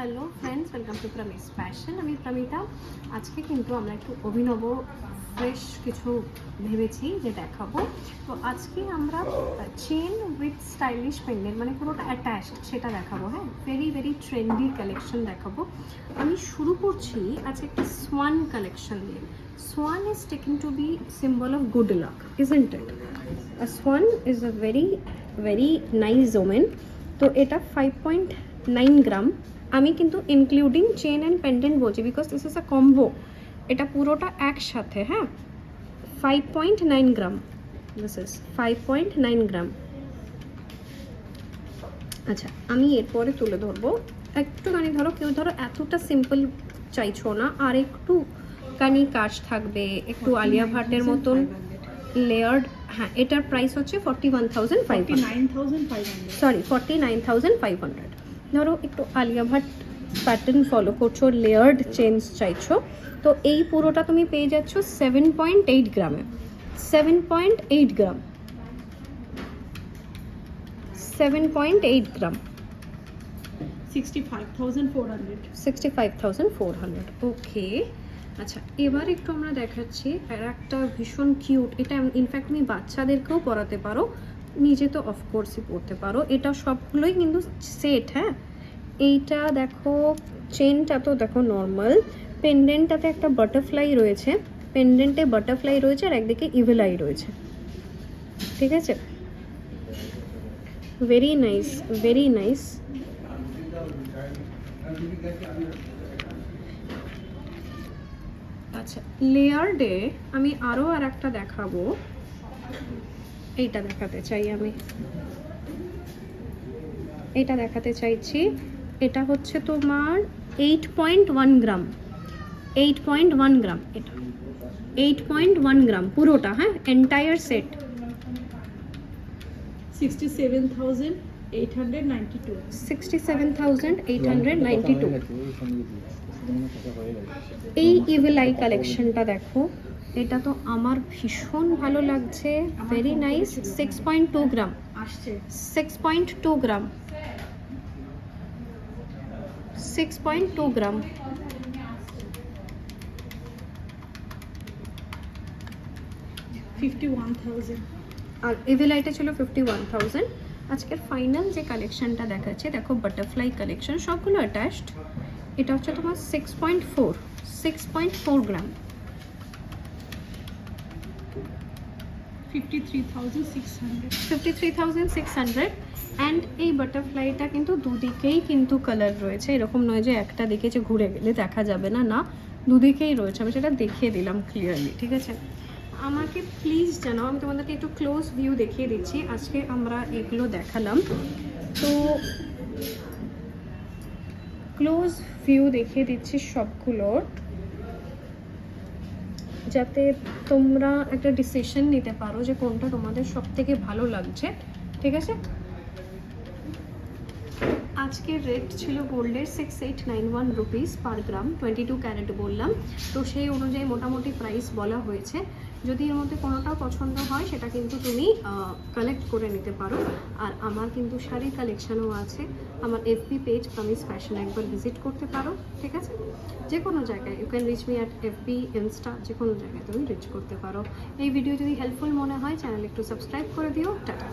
Hello friends welcome to Promise Fashion আমি প্রমিতা। আজকে কিন্তু আমরা একটু অভিনব ফ্রেশ কিছু ভেবেছি যে দেখাবো। তো আজকে আমরা চেন উইথ স্টাইলিশ পেন্ডেন্ট মানে পুরোটা অ্যাটাচড সেটা দেখাবো হ্যাঁ? ভেরি ভেরি ট্রেন্ডি কালেকশন দেখাবো। আমি শুরু করছি আজকে একটা সোয়ান কালেকশন দিয়ে swan is taken to be symbol of good luck isn't it A swan is a very very nice omen তো এটা ফাইভ পয়েন্ট নাইন গ্রাম আমি কিন্তু ইনক্লুডিং চেন অ্যান্ড পেন্ডেন্ট বলছি because this is a combo এটা পুরোটা একসাথে হ্যাঁ? Five point nine gram this is five point nine gram আচ্ছা আমি এরপরে তুলে ধরবো। একটুখানি ধরো কেউ ধরো এতটা সিম্পল চাইছো না আর একটু কানি কাজ থাকবে একটু আলিয়া ভাটের মতন লেয়ার্ড হ্যাঁ এটার প্রাইস হচ্ছে forty one thousand five sorry forty nine thousand five hundred ধরো একটু আলিয়া ভাট প্যাটার্ন ফলো করছ লেয়ার্ড চেঞ্জ চাইছো তো এই পুরোটা তুমি পেয়ে যাচ্ছ সেভেন পয়েন্ট এইট গ্রামে। Seven point eight gram. Seven point eight gram. Sixty five thousand four hundred okay আচ্ছা এবার একটু আমরা দেখাচ্ছি আর একটা ভীষণ কিউট এটা ইনফ্যাক্ট তুমি বাচ্চাদেরকেও পরাতে পারো। নিজে তো অফকোর্সই পরতে পারো। এটা সবগুলোই কিন্তু সেট হ্যাঁ? এইটা দেখো চেনটা তো দেখো নর্মাল পেন্ডেন্টটাতে একটা বাটারফ্লাই রয়েছে। পেন্ডেন্টে বাটারফ্লাই রয়েছে আর একদিকে ইভেলাই রয়েছে। ঠিক আছে? ভেরি নাইস ভেরি নাইস আচ্ছা লেয়ার ডে আমি আরও আর একটা দেখাবো। এইটা দেখাতে চাই আমি। এটা দেখাতে চাইছি। এটা হচ্ছে তোমার eight point one gram eight point one gram এটা। এইট পয়েন্ট ওয়ান গ্রাম পুরোটা হ্যাঁ? Entire set sixty seven thousand eight hundred ninety two sixty seven thousand eight hundred ninety two এই ইভিল আই কালেকশনটা দেখো। এটা তো আমার ভীষণ ভালো লাগছে। Very nice six point two gram আসছে। Six point two gram six point two gram fifty one thousand আর ইভিলাইটা ছিল ফিফটি ওয়ান থাউজেন্ড আজকের ফাইনাল যে কালেকশনটা দেখাচ্ছে দেখো বাটারফ্লাই কালেকশন সবগুলো অ্যাটাচড এটা হচ্ছে তোমার six point four six point four gram fifty three thousand six hundred fifty three thousand six hundred and এই বাটারফ্লাইটা কিন্তু দুদিকেই কিন্তু কালার রয়েছে। এরকম নয় যে একটা দিকে যে ঘুরে গেলে দেখা যাবে না না। দুদিকেই রয়েছে। আমি সেটা দেখিয়ে দিলাম ক্লিয়ারলি ঠিক আছে? আমাকে প্লিজ জানাও। আমি তোমাদেরকে একটু ক্লোজ ভিউ দেখিয়ে দিচ্ছি। আজকে আমরা এগুলো দেখালাম। তো ক্লোজ ভিউ দেখিয়ে দিচ্ছি সবগুলোর। যাতে তোমরা একটা ডিসিশন নিতে পারো যে কোনটা তোমাদের সব থেকে ভালো লাগছে, ঠিক আছে? আজকের রেট ছিল গোল্ডের six eight nine one rupees per gram twenty two carat বললাম। তো সেই অনুযায়ী মোটামুটি প্রাইস বলা হয়েছে। যদি এর মধ্যে কোনোটাও পছন্দ হয়, সেটা কিন্তু তুমি কালেক্ট করে নিতে পারো। আর আমার কিন্তু শাড়ির কালেকশানও আছে। আমার এফবি পেজ প্রমিস ফ্যাশন একবার ভিজিট করতে পারো, ঠিক আছে? যে কোনো জায়গায়। You can reach me at FB insta যে কোনো জায়গায় তুমি রিচ করতে পারো। এই ভিডিও যদি হেল্পফুল মনে হয় চ্যানেল একটু সাবস্ক্রাইব করে দিও। টাটা।